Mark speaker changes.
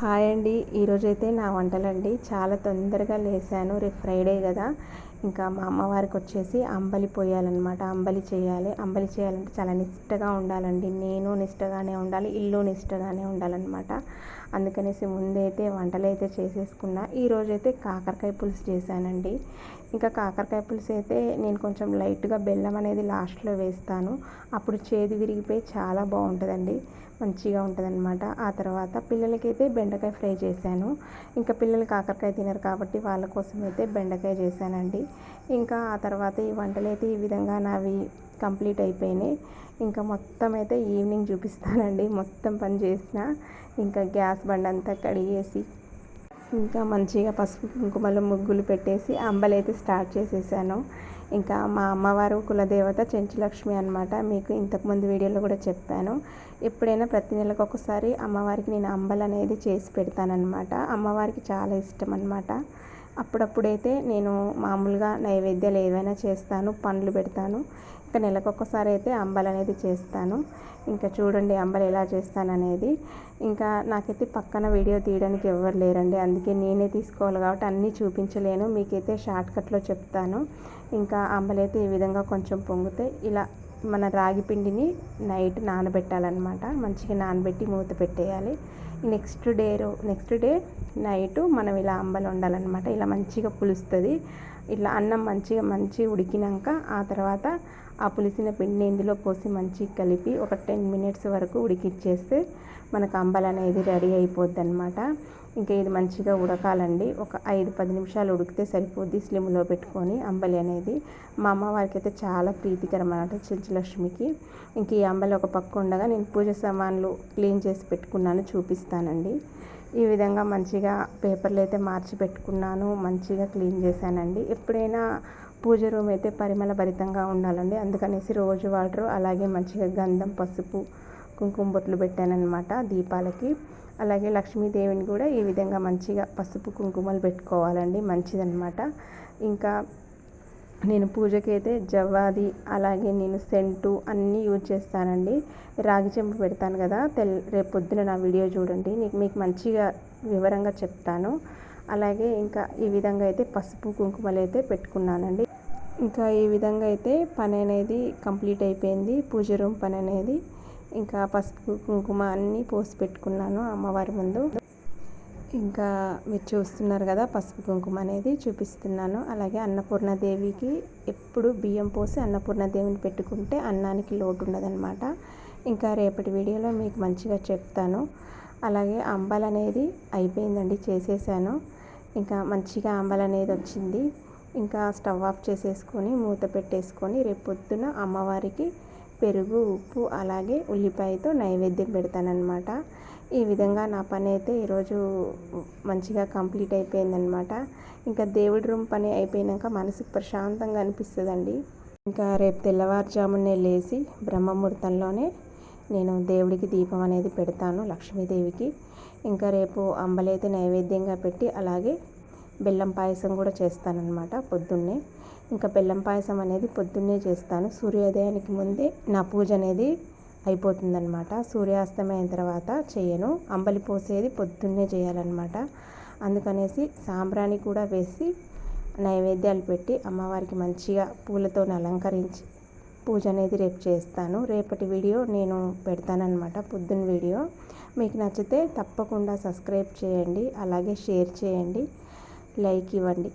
Speaker 1: Hi అండి. ఈరోజైతే నా వంటలండి. చాలా తొందరగా లేసాను. రేపు ఫ్రైడే కదా ఇంకా మా అమ్మవారికి వచ్చేసి అంబలి పోయాలన్నమాట. అంబలి చేయాలి. అంబలి చేయాలంటే చాలా నిష్టగా ఉండాలండి. నేను నిష్టగానే ఉండాలి. ఇల్లు నిష్టగానే ఉండాలన్నమాట. అందుకనేసి ముందైతే వంటలు అయితే చేసేసుకున్నా ఈరోజైతే కాకరకాయ పులుసు చేశానండి. ఇంకా కాకరకాయ పులుసు అయితే నేను కొంచెం లైట్గా బెల్లం అనేది లాస్ట్లో వేస్తాను. అప్పుడు చేదు విరిగిపోయి చాలా బాగుంటుందండి. మంచిగా ఉంటుందన్నమాట. ఆ తర్వాత పిల్లలకైతే బెండకాయ ఫ్రై చేశాను. ఇంకా పిల్లలు కాకరకాయ తినరు కాబట్టి వాళ్ళ కోసం అయితే బెండకాయ చేశానండి. ఇంకా ఆ తర్వాత ఈ వంటలు అయితే ఈ విధంగా నావి కంప్లీట్ అయిపోయినాయి. ఇంకా మొత్తం అయితే ఈవినింగ్ చూపిస్తానండి. మొత్తం పని చేసిన ఇంకా గ్యాస్ బండి అంతా కడిగేసి ఇంకా మంచిగా పసుపు కుంకుమలు ముగ్గులు పెట్టేసి అంబలైతే స్టార్ట్ చేసేసాను. ఇంకా మా అమ్మవారు కులదేవత చెంచులక్ష్మి అనమాట మీకు ఇంతకుముందు వీడియోలో కూడా చెప్పాను. ఎప్పుడైనా ప్రతి నెలకు ఒకసారి అమ్మవారికి నేను అంబలు అనేది చేసి పెడతానమాట అమ్మవారికి చాలా ఇష్టం అనమాట అప్పుడప్పుడైతే నేను మామూలుగా నైవేద్యాలు ఏవైనా చేస్తాను పండ్లు పెడతాను. ఇంకా నెలకొకసారి అయితే అంబలు అనేది చేస్తాను. ఇంకా చూడండి అంబలు ఎలా చేస్తాను అనేది ఇంకా నాకైతే పక్కన వీడియో తీయడానికి ఎవరు లేరండి. అందుకే నేనే తీసుకోవాలి కాబట్టి అన్నీ చూపించలేను. మీకైతే షార్ట్కట్లో చెప్తాను. ఇంకా అంబలైతే ఈ విధంగా కొంచెం పొంగితే ఇలా మన రాగి పిండిని నైట్ నానబెట్టాలన్నమాట. మంచిగా నానబెట్టి మూత పెట్టేయాలి. Next day next day night మనం ఇలా అంబలు వండాలన్నమాట. ఇలా మంచిగా పులుస్తుంది. ఇట్లా అన్నం మంచిగా మంచిగా ఉడికినాక ఆ తర్వాత ఆ పులిసిన పిండిని ఇందులో పోసి మంచిగా కలిపి ఒక టెన్ మినిట్స్ వరకు ఉడికిచ్చేస్తే మనకు అంబలు అనేది రెడీ అయిపోద్ది అనమాట ఇంకా ఇది మంచిగా ఉడకాలండి. ఒక ఐదు పది నిమిషాలు ఉడికితే సరిపోద్ది స్లిమ్లో పెట్టుకొని అంబలి అనేది. మా అమ్మ వారికి అయితే చాలా ప్రీతికరం అనమాట చిలచలక్ష్మికి. ఇంక ఈ అంబలి ఒక పక్క ఉండగా నేను పూజ సామాన్లు క్లీన్ చేసి పెట్టుకున్నాను చూపిస్తానండి. ఈ విధంగా మంచిగా పేపర్లు అయితే మార్చి పెట్టుకున్నాను మంచిగా క్లీన్ చేశానండి. ఎప్పుడైనా పూజ రూమ్ అయితే పరిమళ భరితంగా ఉండాలండి. అందుకనేసి రోజు వాటర్ అలాగే మంచిగా గంధం పసుపు కుంకుమ బొట్లు పెట్టానన్నమాట దీపాలకి. అలాగే లక్ష్మీదేవిని కూడా ఈ విధంగా మంచిగా పసుపు కుంకుమలు పెట్టుకోవాలండి. మంచిదన్నమాట. ఇంకా నేను పూజకైతే అయితే జవ్వాది అలాగే నేను సెంటు అన్నీ యూజ్ చేస్తానండి. రాగి చెంపు పెడతాను కదా తెల్ రేపు పొద్దున నా వీడియో చూడండి. నీకు మీకు మంచిగా వివరంగా చెప్తాను. అలాగే ఇంకా ఈ విధంగా అయితే పసుపు కుంకుమలు అయితే పెట్టుకున్నానండి. ఇంకా ఈ విధంగా అయితే పని అనేది కంప్లీట్ అయిపోయింది. పూజ రూమ్ పని అనేది. ఇంకా పసుపు కుంకుమ అన్నీ పోసి పెట్టుకున్నాను అమ్మవారి ముందు. ఇంకా మీరు చూస్తున్నారు కదా పసుపు కుంకుమ అనేది చూపిస్తున్నాను. అలాగే అన్నపూర్ణదేవికి ఎప్పుడు బియ్యం పోసి అన్నపూర్ణదేవిని పెట్టుకుంటే అన్నానికి లోటు ఉండదన్నమాట. ఇంకా రేపటి వీడియోలో మీకు మంచిగా చెప్తాను. అలాగే అంబల్ అనేది అయిపోయిందండి చేసేసాను. ఇంకా మంచిగా అంబల్ అనేది వచ్చింది. ఇంకా స్టవ్ ఆఫ్ చేసేసుకొని మూత పెట్టేసుకొని రేపు పొద్దున అమ్మవారికి పెరుగు ఉప్పు అలాగే ఉల్లిపాయతో నైవేద్యం పెడతానమాట ఈ విధంగా నా పని అయితే ఈరోజు మంచిగా కంప్లీట్ అయిపోయిందనమాట ఇంకా దేవుడి రూమ్ పని అయిపోయినాక మనసుకు ప్రశాంతంగా అనిపిస్తుందండి. ఇంకా రేపు తెల్లవారుజామునే లేచి బ్రహ్మముహూర్తంలోనే నేను దేవుడికి దీపం అనేది పెడతాను లక్ష్మీదేవికి. ఇంకా రేపు అంబలైతే నైవేద్యంగా పెట్టి అలాగే బెల్లం పాయసం కూడా చేస్తానన్నమాట పొద్దున్నే. ఇంకా బెల్లం పాయసం అనేది పొద్దున్నే చేస్తాను. సూర్యోదయానికి ముందే నా పూజ అనేది అయిపోతుందన్నమాట. సూర్యాస్తమైన తర్వాత చేయను. అంబలి పోసేది పొద్దున్నే చేయాలన్నమాట. అందుకనేసి సాంబ్రాణి కూడా వేసి నైవేద్యాలు పెట్టి అమ్మవారికి మంచిగా పూలతో అలంకరించి పూజ అనేది రేపు చేస్తాను. రేపటి వీడియో నేను పెడతానమాట పొద్దున్న వీడియో. మీకు నచ్చితే తప్పకుండా సబ్స్క్రైబ్ చేయండి. అలాగే షేర్ చేయండి. లైక్ ఇవ్వండి.